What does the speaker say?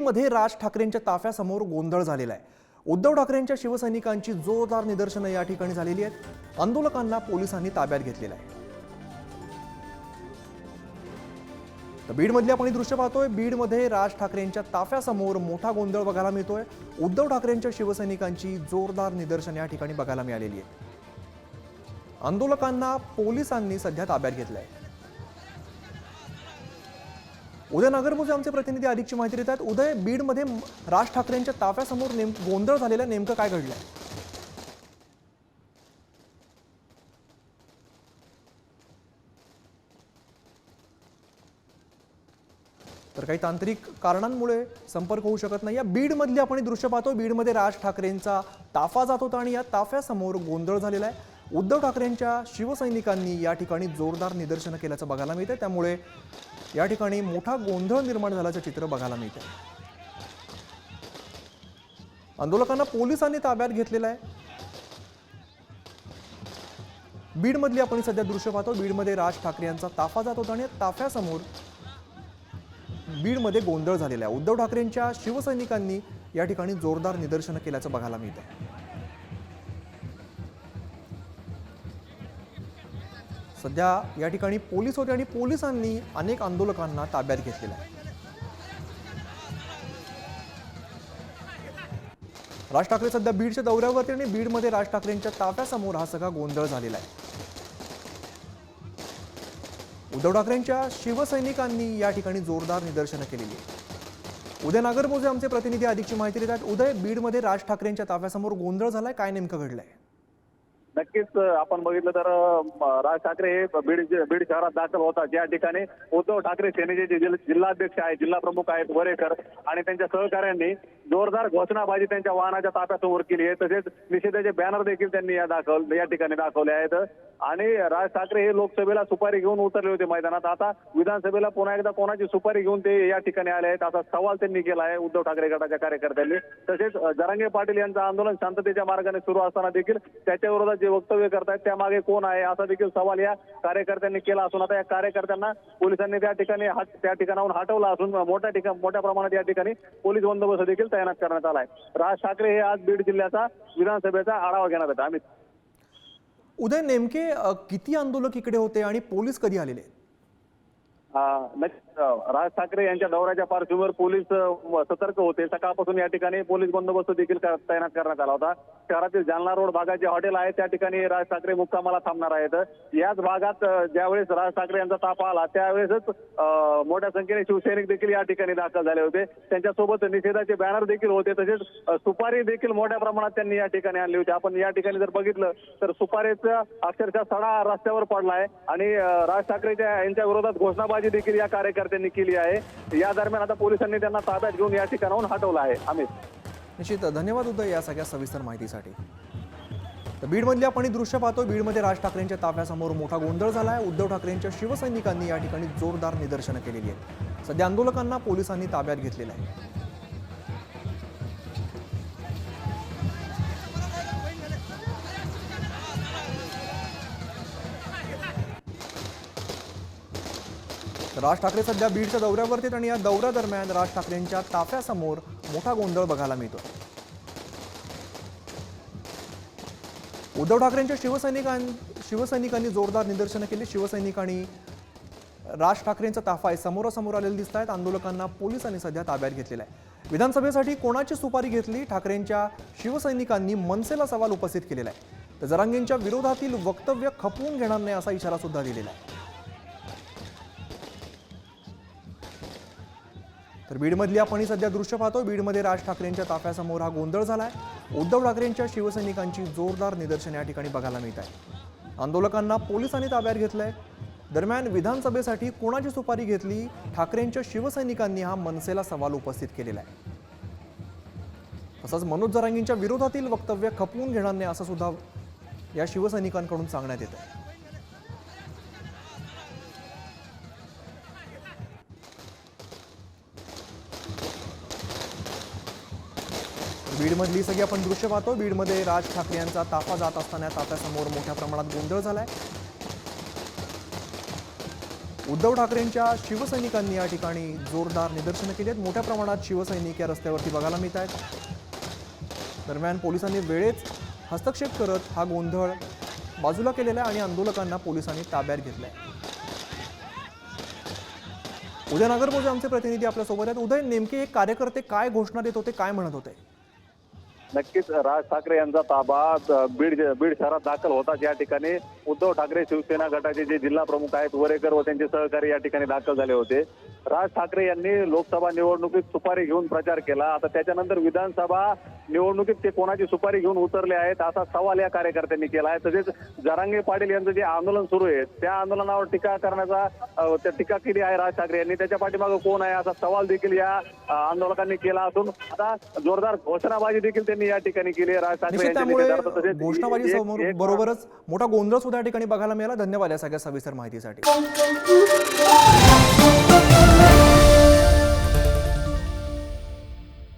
बीडमध्ये राज ठाकरेंच्या ताफ्यासमोर गोंधळ झालेला आहे. उद्धव ठाकरेंच्या शिवसैनिकांची जोरदार निदर्शनं या ठिकाणी झालेली आहेत. आंदोलकांना पोलिसांनी ताब्यात घेतलेलं आहे. तर बीडमधली आपण दृश्य पाहतोय. बीडमध्ये राज ठाकरेंच्या ताफ्यासमोर मोठा गोंधळ बघायला मिळतोय. उद्धव ठाकरेंच्या शिवसैनिकांची जोरदार निदर्शन या ठिकाणी बघायला मिळालेली आहे आंदोलकांना पोलिसांनी सध्या ताब्यात घेतलंय. उदय नागरभोजे आमचे प्रतिनिधी अधिकची माहिती देत आहेत. उदय बीडमध्ये राज ठाकरेंच्या ताफ्यासमोर नेम गोंधळ झालेला नेमकं काय घडलंय? तर काही तांत्रिक कारणांमुळे संपर्क होऊ शकत नाही. या बीडमधली आपण दृश्य पाहतो. बीडमध्ये राज ठाकरेंचा ताफा जात होता आणि या ताफ्यासमोर गोंधळ झालेला आहे. उद्धव ठाकरेंच्या शिवसैनिकांनी या ठिकाणी जोरदार निदर्शनं केल्याचं बघायला मिळतंय. त्यामुळे या ठिकाणी मोठा गोंधळ निर्माण झाल्याचं चित्र बघायला मिळतं आंदोलकांना पोलिसांनी ताब्यात घेतलेलं आहे. बीडमधली आपण सध्या दृश्य पाहतो. बीडमध्ये राज ठाकरे यांचा ताफा जात होता आणि ताफ्यासमोर बीडमध्ये गोंधळ झालेला आहे. उद्धव ठाकरेंच्या शिवसैनिकांनी या ठिकाणी जोरदार निदर्शनं केल्याचं बघायला मिळतं सध्या या ठिकाणी पोलीस होते आणि पोलिसांनी अनेक आंदोलकांना ताब्यात घेतलेलं आहे. राज ठाकरे सध्या बीडच्या दौऱ्यावरती आणि बीडमध्ये राज ठाकरेंच्या ताफ्यासमोर हा सगळा गोंधळ झालेला आहे. उद्धव ठाकरेंच्या शिवसैनिकांनी या ठिकाणी जोरदार निदर्शनं केलेली आहे उदय नागरमोजे आमचे प्रतिनिधी अधिकची माहिती देतात उदय बीडमध्ये राज ठाकरेंच्या ताफ्यासमोर गोंधळ झालाय. काय नेमकं घडलंय? नक्कीच आपण बघितलं तर राज ठाकरे हे बीड बीड शहरात दाखल होतात. ज्या ठिकाणी उद्धव ठाकरे सेनेचे जे जिल्हा- जिल्हाध्यक्ष आहेत जिल्हा प्रमुख आहेत वरेकर आणि त्यांच्या सहकाऱ्यांनी जोरदार घोषणाबाजी त्यांच्या वाहनाच्या ताफ्यासमोर केली आहे. तसेच निषेधाचे बॅनर देखील त्यांनी या दाखव या ठिकाणी दाखवले आहेत. आणि राज ठाकरे हे लोकसभेला सुपारी घेऊन उतरले होते मैदानात. आता विधानसभेला पुन्हा एकदा कोणाची सुपारी घेऊन ते या ठिकाणी आले आहेत? असा सवाल त्यांनी केला आहे उद्धव ठाकरे गटाच्या कार्यकर्त्यांनी. तसेच जरांगे पाटील यांचं आंदोलन शांततेच्या मार्गाने सुरू असताना देखील त्याच्या विरोधात जे वक्तव्य करतायत त्यामागे कोण आहे? असा देखील सवाल या कार्यकर्त्यांनी केला असून आता या कार्यकर्त्यांना पोलिसांनी त्या ठिकाणी त्या ठिकाणाहून हटवलं असून मोठ्या ठिकाण मोठ्या प्रमाणात या ठिकाणी पोलीस बंदोबस्त देखील तैनात करण्यात आलाय. राज ठाकरे हे आज बीड जिल्ह्याचा विधानसभेचा आढावा घेण्यात येतात आम्ही उदय नेमके किती आंदोलक इकडे होते आणि पोलीस कधी आलेले अं, राज ठाकरे यांच्या दौऱ्याच्या पार्श्वभूमीवर पोलीस सतर्क होते. सकाळपासून या ठिकाणी पोलीस बंदोबस्त देखील तैनात करण्यात आला होता. शहरातील जालना रोड भागात जे हॉटेल आहे त्या ठिकाणी राज ठाकरे मुक्कामाला थांबणार आहेत. याच भागात ज्यावेळेस राज ठाकरे यांचा ताप आला त्यावेळेसच मोठ्या संख्येने शिवसैनिक देखील या ठिकाणी दाखल झाले होते. त्यांच्यासोबत निषेधाचे बॅनर देखील होते तसेच सुपारी देखील मोठ्या प्रमाणात त्यांनी या ठिकाणी आणली होती. आपण या ठिकाणी जर बघितलं तर सुपारीचा अक्षरशः सडा रस्त्यावर पडलाय आणि राज ठाकरेच्या यांच्या विरोधात घोषणाबाजी देखील या कार्यकर्त्यांनी केली आहे. या दरम्यान आता पोलिसांनी त्यांना ताब्यात घेऊन या ठिकाणाहून हटवलं आहे. अमित निश्चित धन्यवाद उदय या सगळ्या सविस्तर माहितीसाठी. तर बीडमधली आपण दृश्य पाहतो बीडमध्ये राज ठाकरेंच्या ताफ्यासमोर मोठा गोंधळ झाला आहे उद्धव ठाकरेंच्या शिवसैनिकांनी या ठिकाणी जोरदार निदर्शनं केलेली आहेत. सध्या आंदोलकांना पोलिसांनी ताब्यात घेतलेलं आहे. राज ठाकरे सध्या बीडच्या दौऱ्यावरती आहेत आणि या दौऱ्यादरम्यान राज ठाकरेंच्या ताफ्यासमोर मोठा गोंधळ बघायला मिळतो उद्धव ठाकरेंच्या शिवसैनिकां शिवसैनिकांनी जोरदार निदर्शनं केली. शिवसैनिकांनी राज ठाकरेंचा ताफा आहे. समोरासमोर आलेले दिसत आहेत. आंदोलकांना पोलिसांनी सध्या ताब्यात घेतलेला आहे. विधानसभेसाठी कोणाची सुपारी घेतली? ठाकरेंच्या शिवसैनिकांनी मनसेला सवाल उपस्थित केलेला आहे. तर जरांगेंच्या विरोधातील वक्तव्य खपवून घेणार नाही असा इशारा सुद्धा दिलेला आहे. तर बीडमधली आपण ही सध्या दृश्य पाहतो बीडमध्ये राज ठाकरेंच्या ताफ्यासमोर हा गोंधळ झाला आहे उद्धव ठाकरेंच्या शिवसैनिकांची जोरदार निदर्शन या ठिकाणी बघायला मिळत आहे आंदोलकांना पोलिसांनी ताब्यात घेतलं आहे दरम्यान विधानसभेसाठी कोणाची सुपारी घेतली? ठाकरेंच्या शिवसैनिकांनी हा मनसेला सवाल उपस्थित केलेला आहे. तसंच मनोज जरांगींच्या विरोधातील वक्तव्य खपवून घेणार नाही असं सुद्धा या शिवसैनिकांकडून सांगण्यात येत आहे बीडमधली सगळी आपण दृश्य पाहतो. बीडमध्ये राज ठाकरे यांचा ताफा जात असताना ताफ्यासमोर मोठ्या प्रमाणात गोंधळ झालाय. उद्धव ठाकरेंच्या शिवसैनिकांनी या ठिकाणी जोरदार निदर्शनं केली आहेत. मोठ्या प्रमाणात शिवसैनिक या रस्त्यावरती बघायला मिळत आहेत. दरम्यान पोलिसांनी वेळेत हस्तक्षेप करत हा गोंधळ बाजूला केलेला आहे आणि आंदोलकांना पोलिसांनी ताब्यात घेतलंय. उदय नागरभोजे आमचे प्रतिनिधी आपल्यासोबत आहेत. उदय नेमके हे कार्यकर्ते काय घोषणा देत होते काय म्हणत होते? नक्कीच राज ठाकरे यांचा ताबा बीड बीड शहरात दाखल होता या ठिकाणी. उद्धव ठाकरे शिवसेना गटाचे जे जिल्हा प्रमुख आहेत वरेकर व त्यांचे सहकारी या ठिकाणी दाखल झाले होते. राज ठाकरे यांनी लोकसभा निवडणुकीत सुपारी घेऊन प्रचार केला. आता त्याच्यानंतर विधानसभा निवडणुकीत ते कोणाची सुपारी घेऊन उतरले आहेत असा सवाल या कार्यकर्त्यांनी केला आहे. तसेच जरांगे पाटील यांचं जे आंदोलन सुरू आहे त्या आंदोलनावर टीका करण्याचा त्या टीका केली आहे राज ठाकरे यांनी. त्याच्या पाठीमागे कोण आहे असा सवाल देखील या आंदोलकांनी केला असून आता जोरदार घोषणाबाजी देखील त्यांनी या ठिकाणी केली आहे. राज ठाकरे यांच्या घोषणाबाजी बरोबरच मोठा गोंधळ सुद्धा या ठिकाणी बघायला मिळाला. धन्यवाद या सगळ्या सविस्तर माहितीसाठी.